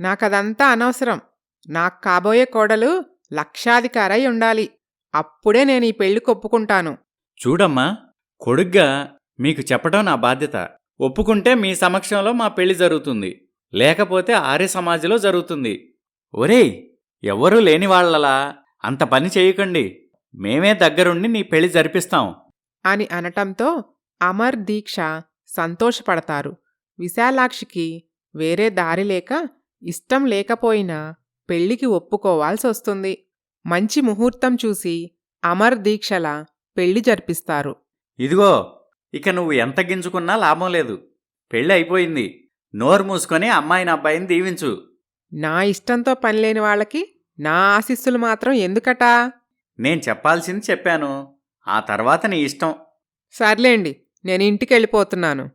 నాకదంతా అనవసరం. నాకు కాబోయే కోడలు లక్షాధికారై ఉండాలి. అప్పుడే నేను ఈ పెళ్ళి కొప్పుకుంటాను. చూడమ్మా కొడుగ్గా మీకు చెప్పడం నా బాధ్యత. ఒప్పుకుంటే మీ సమక్షంలో మా పెళ్ళి జరుగుతుంది. లేకపోతే ఆర్య సమాజంలో జరుగుతుంది. ఒరేయ్ ఎవ్వరూ లేని వాళ్ళలా అంత పని చేయకండి. మేమే దగ్గరుండి నీ పెళ్ళి జరిపిస్తాం. అని అనటంతో అమర్ దీక్ష సంతోషపడతారు. విశాలాక్షికి వేరే దారి లేక ఇష్టం లేకపోయినా పెళ్ళికి ఒప్పుకోవాల్సొస్తుంది. మంచి ముహూర్తం చూసి అమర్ దీక్షల పెళ్ళి జరిపిస్తారు. ఇదిగో ఇక నువ్వు ఎంత గింజుకున్నా లాభం లేదు. పెళ్ళి అయిపోయింది. నోరు మూసుకొని అమ్మాయిని అబ్బాయిని దీవించు. నా ఇష్టంతో పనిలేని వాళ్ళకి నా ఆశీస్సులు మాత్రం ఎందుకటా? నేను చెప్పాల్సింది చెప్పాను. ఆ తర్వాత నీ ఇష్టం. సర్లేండి నేను ఇంటికెళ్ళిపోతున్నాను.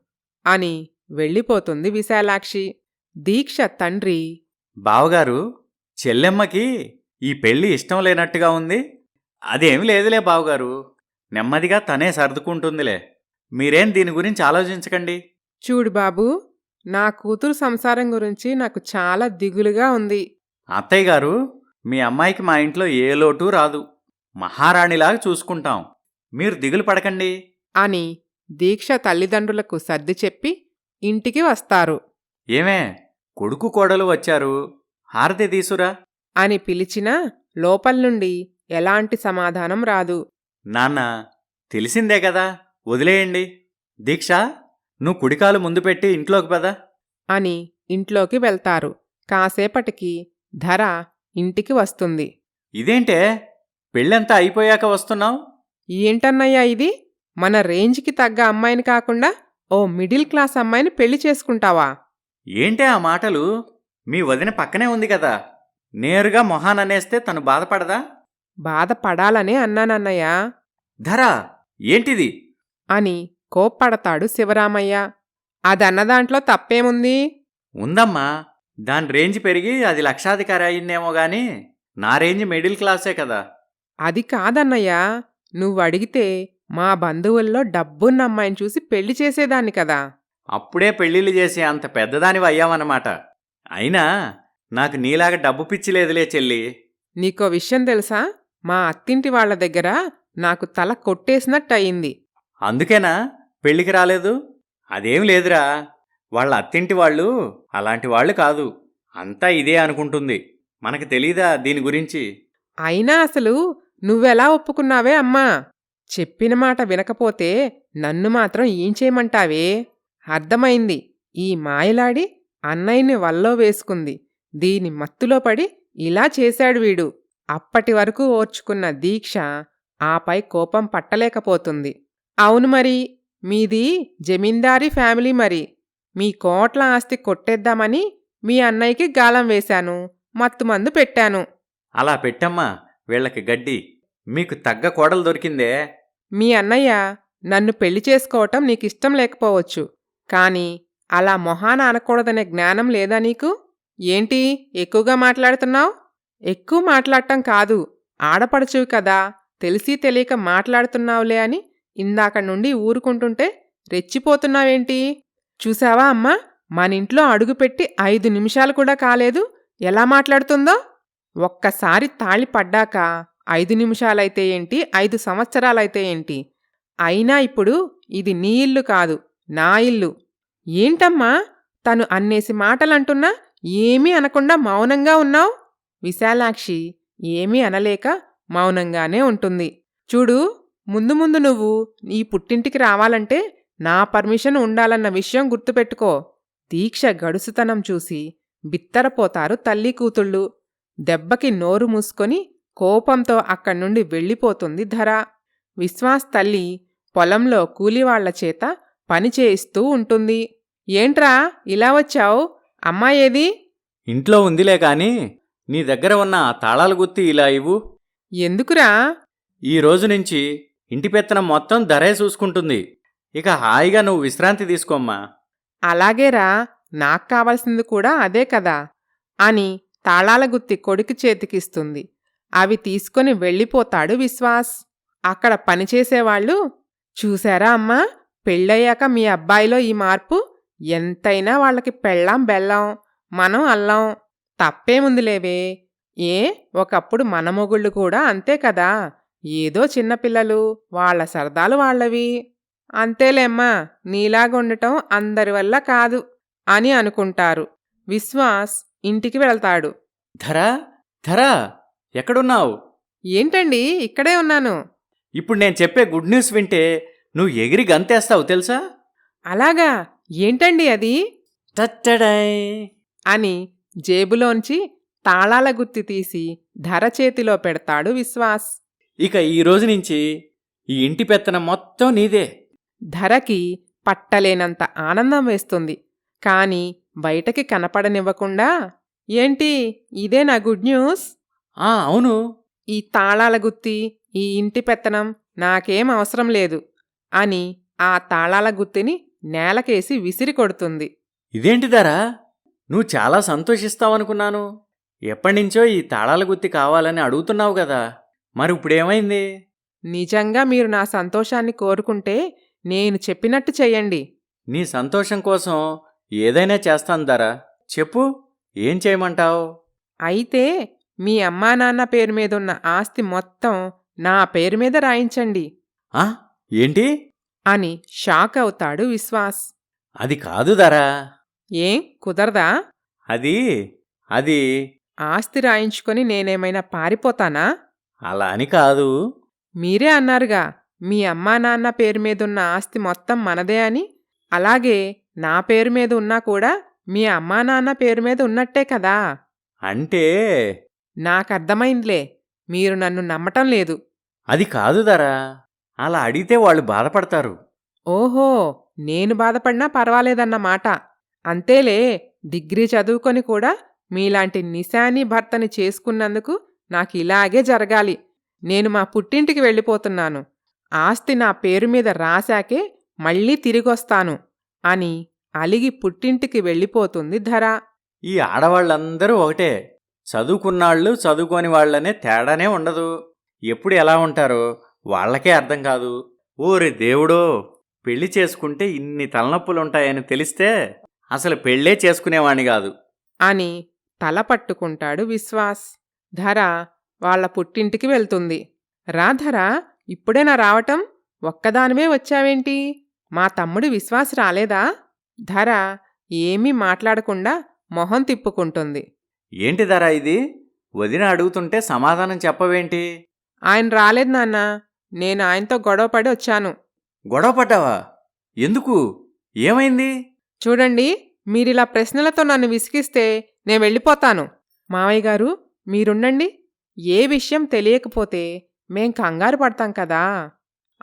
అని వెళ్ళిపోతుంది విశాలాక్షి. దీక్ష తండ్రి. బావగారు చెల్లెమ్మకి ఈ పెళ్ళి ఇష్టం లేనట్టుగా ఉంది. అదేమి లేదులే బావగారు. నెమ్మదిగా తనే సర్దుకుంటుందిలే. మీరేం దీని గురించి ఆలోచించకండి. చూడు బాబూ నా కూతురు సంసారం గురించి నాకు చాలా దిగులుగా ఉంది. అత్తయ్య గారు మీ అమ్మాయికి మా ఇంట్లో ఏ లోటు రాదు. మహారాణిలాగా చూసుకుంటాం. మీరు దిగులు పడకండి. అని దీక్ష తల్లిదండ్రులకు సర్ది చెప్పి ఇంటికి వస్తారు. ఏమే? కొడుకు కోడలు వచ్చారు. హారతి తీసురా. అని పిలిచినా లోపల నుండి ఎలాంటి సమాధానం రాదు. నాన్న తెలిసిందే కదా. వదిలేయండి. దీక్ష నువ్వు కుడికాలు ముందు పెట్టి ఇంట్లోకి పద. అని ఇంట్లోకి వెళ్తారు. కాసేపటికి ధర ఇంటికి వస్తుంది. ఇదేంటే? పెళ్ళంతా అయిపోయాక వస్తున్నావు? ఏంటన్నయ్యా ఇది? మన రేంజ్కి తగ్గ అమ్మాయిని కాకుండా ఓ మిడిల్ క్లాస్ అమ్మాయిని పెళ్ళి చేసుకుంటావా? ఏంటే ఆ మాటలు? మీ వదిన పక్కనే ఉంది కదా. నేరుగా మొహాననేస్తే తను బాధపడదా? బాధపడాలనే అన్నానన్నయ్య ధర ఏంటిది? అని కోప్పడతాడు శివరామయ్య. అదన్న దాంట్లో తప్పేముంది? ఉందమ్మా. దాని రేంజ్ పెరిగి అది లక్షాధికారి అయిందేమో గాని నా రేంజ్ మిడిల్ క్లాసే కదా. అది కాదన్నయ్యా. నువ్వు అడిగితే మా బంధువుల్లో డబ్బున్న అమ్మాయిని చూసి పెళ్ళి చేసేదాన్ని కదా. అప్పుడే పెళ్ళిళ్ళు చేసి అంత పెద్దదానివి అయ్యావన్నమాట. అయినా నాకు నీలాగా డబ్బు పిచ్చి లేదులే చెల్లి. నీకో విషయం తెలుసా? మా అత్తింటి వాళ్ళ దగ్గర నాకు తల కొట్టేసినట్టు అయింది అందుకేనా? పెళ్ళికి రాలేదు? అదేం లేదురా. వాళ్ళ అత్తింటి వాళ్ళు అలాంటి వాళ్ళు కాదు. అంతా ఇదే అనుకుంటుంది. మనకు తెలీదా దీని గురించి? అయినా అసలు నువ్వెలా ఒప్పుకున్నావే అమ్మా? చెప్పిన మాట వినకపోతే నన్ను మాత్రం ఏం చేయమంటావే? అర్థమైంది. ఈ మాయలాడి అన్నయ్యని వల్లో వేసుకుంది. దీని మత్తులో పడి ఇలా చేశాడు వీడు. అప్పటి వరకు ఓర్చుకున్న దీక్ష ఆపై కోపం పట్టలేకపోతుంది. అవును మరి మీది జమీందారీ ఫ్యామిలీ మరి. మీ కోట్ల ఆస్తి కొట్టేద్దామని మీ అన్నయ్యకి గాలం వేశాను. మత్తుమందు పెట్టాను. అలా పెట్టమ్మా వీళ్ళకి గడ్డి. మీకు తగ్గ కోడలు దొరికిందే. మీ అన్నయ్య నన్ను పెళ్ళి చేసుకోవటం నీకిష్టం లేకపోవచ్చు. కాని అలా మొహాన అనకూడదనే జ్ఞానం లేదా నీకు? ఏంటి? ఎక్కువగా మాట్లాడుతున్నావు? ఎక్కువ మాట్లాడటం కాదు. ఆడపడచువి కదా. తెలిసి తెలియక మాట్లాడుతున్నావులే అని ఇందాక నుండి ఊరుకుంటుంటే రెచ్చిపోతున్నావేంటి? చూసావా అమ్మా? మనింట్లో అడుగుపెట్టి ఐదు నిమిషాలు కూడా కాలేదు. ఎలా మాట్లాడుతుందో? ఒక్కసారి తాళి పడ్డాక ఐదు నిమిషాలైతే ఏంటి? ఐదు సంవత్సరాలైతే ఏంటి? అయినా ఇప్పుడు ఇది నీ ఇల్లు కాదు. నా ఇల్లు. ఏంటమ్మా? తను అన్నేసి మాటలంటున్నా ఏమీ అనకుండా మౌనంగా ఉన్నావు? విశాలాక్షి ఏమీ అనలేక మౌనంగానే ఉంటుంది. చూడు ముందు ముందు నువ్వు నీ పుట్టింటికి రావాలంటే నా పర్మిషన్ ఉండాలన్న విషయం గుర్తుపెట్టుకో. దీక్ష గడుసుతనం చూసి బిత్తరపోతారు తల్లి కూతుళ్ళు. దెబ్బకి నోరు మూసుకొని కోపంతో అక్కడ్నుండి వెళ్ళిపోతుంది ధర. విశ్వాస్ తల్లి పొలంలో కూలివాళ్ళ చేత పని చేయిస్తూ ఉంటుంది. ఏంట్రా ఇలా వచ్చావు? అమ్మాయేది ఇంట్లో ఉందిలే కాని నీ దగ్గర ఉన్న ఆ తాళాలు గుత్తి ఇలా ఇవ్వు. ఎందుకురా? ఈ రోజు నుంచి ఇంటి పెత్తనం మొత్తం ధరే చూసుకుంటుంది. ఇక హాయిగా నువ్వు విశ్రాంతి తీసుకోమ్మా. అలాగేరా నాకు కావాల్సింది కూడా అదే కదా అని తాళాల గుత్తి కొడుకు చేతికిస్తుంది. అవి తీసుకొని వెళ్ళిపోతాడు విశ్వాస్. అక్కడ పనిచేసేవాళ్ళు చూశారా అమ్మా? పెళ్ళయ్యాక మీ అబ్బాయిలో ఈ మార్పు? ఎంతైనా వాళ్ళకి పెళ్ళాం బెల్లం మనం అల్లం. తప్పేముందిలేవే? ఏ? ఒకప్పుడు మన మొగుళ్ళు కూడా అంతే కదా? ఏదో చిన్నపిల్లలు వాళ్ళ సరదాలు వాళ్ళవి. అంతేలేమ్మా నీలాగుండటం అందరి వల్ల కాదు అని అనుకుంటారు. విశ్వాస్ ఇంటికి వెళ్తాడు. ధరా ధరా ఎక్కడున్నావు? ఏంటండి? ఇక్కడే ఉన్నాను. ఇప్పుడు నేను చెప్పే గుడ్ న్యూస్ వింటే నువ్వు ఎగిరి గంతేస్తావు తెలుసా? అలాగా? ఏంటండి అది? అని జేబులోంచి తాళాల గుత్తి తీసి ధర చేతిలో పెడతాడు విశ్వాస్. ఇక ఈ రోజు నుంచి ఈ ఇంటి పెత్తనం మొత్తం నీదే. ధరకి పట్టలేనంత ఆనందం వేస్తుంది. కాని బయటకి కనపడనివ్వకుండా ఏంటి? ఇదే నా గుడ్ న్యూస్? ఆ అవును. ఈ తాళాల గుత్తి ఈ ఇంటి పెత్తనం నాకేం అవసరం లేదు. అని ఆ తాళాల గుత్తిని నేలకేసి విసిరి కొడుతుంది. ఇదేంటి ధరా నువ్వు చాలా సంతోషిస్తావనుకున్నాను. ఎప్పటినుంచో ఈ తాళాల గుత్తి కావాలని అడుగుతున్నావు కదా. మరి ఇప్పుడేమైంది నిజంగా మీరు నా సంతోషాన్ని కోరుకుంటే నేను చెప్పినట్టు చెయ్యండి. నీ సంతోషం కోసం ఏదైనా చేస్తాను ధరా చెప్పు ఏం చేయమంటావు? అయితే మీ అమ్మా నాన్న పేరు మీదున్న ఆస్తి మొత్తం నా పేరు మీద రాయించండి. ఆ? ఏంటి? అని షాక్ అవుతాడు విశ్వాస్. అది కాదు ధరా ఏం? కుదరదా? అది అది. ఆస్తి రాయించుకొని నేనేమైనా పారిపోతానా? అలా అని కాదు. మీరే అన్నారుగా మీ అమ్మా నాన్న పేరు మీదున్న ఆస్తి మొత్తం మనదే అని. అలాగే నా పేరు మీద ఉన్నా కూడా మీ అమ్మా నాన్న పేరు మీద ఉన్నట్టే కదా. అంటే? నాకర్థమైందిలే మీరు నన్ను నమ్మటం లేదు. అది కాదు ధరా అలా అడిగితే వాళ్ళు బాధపడతారు. ఓహో నేను బాధపడినా పర్వాలేదన్నమాట అంతేలే డిగ్రీ చదువుకొని కూడా మీలాంటి నిశాని భర్తని చేసుకున్నందుకు నాకు ఇలాగే జరగాలి. నేను మా పుట్టింటికి వెళ్ళిపోతున్నాను. ఆస్తి నా పేరు మీద రాశాకే మళ్ళీ తిరిగొస్తాను అని అలిగి పుట్టింటికి వెళ్ళిపోతుంది ధర. ఈ ఆడవాళ్ళందరూ ఒకటే. చదువుకున్నాళ్ళు చదువుకోని వాళ్ళనే తేడానే ఉండదు. ఎప్పుడు ఎలా ఉంటారో? వాళ్ళకే అర్థం కాదు. ఓరి దేవుడో పెళ్ళి చేసుకుంటే ఇన్ని తలనొప్పులుంటాయని తెలిస్తే అసలు పెళ్ళే చేసుకునేవాణ్ణి కాదు. అని తల పట్టుకుంటాడు విశ్వాస్. ధర వాళ్ళ పుట్టింటికి వెళ్తుంది. రా ధర ఇప్పుడేనా రావటం? ఒక్కదానివే వచ్చావేంటి? మా తమ్ముడు విశ్వాస్ రాలేదా? ధర ఏమీ మాట్లాడకుండా మొహం తిప్పుకుంటుంది. ఏంటి ధర ఇది? వదిన అడుగుతుంటే సమాధానం చెప్పవేంటి? ఆయన రాలేదు నాన్న. నేను ఆయనతో గొడవపడి వచ్చాను. గొడవ పడ్డావా? ఎందుకు? ఏమైంది? చూడండి మీరిలా ప్రశ్నలతో నన్ను విసిగిస్తే నేను వెళ్ళిపోతాను. మావయ్య గారు మీరుండండి. ఏ విషయం తెలియకపోతే మేం కంగారు పడతాం కదా.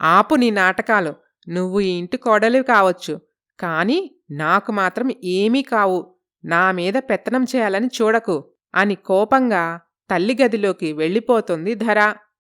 ఆపు నీ నాటకాలు. నువ్వు ఈ ఇంటి కోడలివి కావచ్చు. కాని నాకు మాత్రం ఏమీ కావు. నా మీద పెత్తనం చేయాలని చూడకు. అని కోపంగా తల్లి గదిలోకి వెళ్ళిపోతుంది ధర.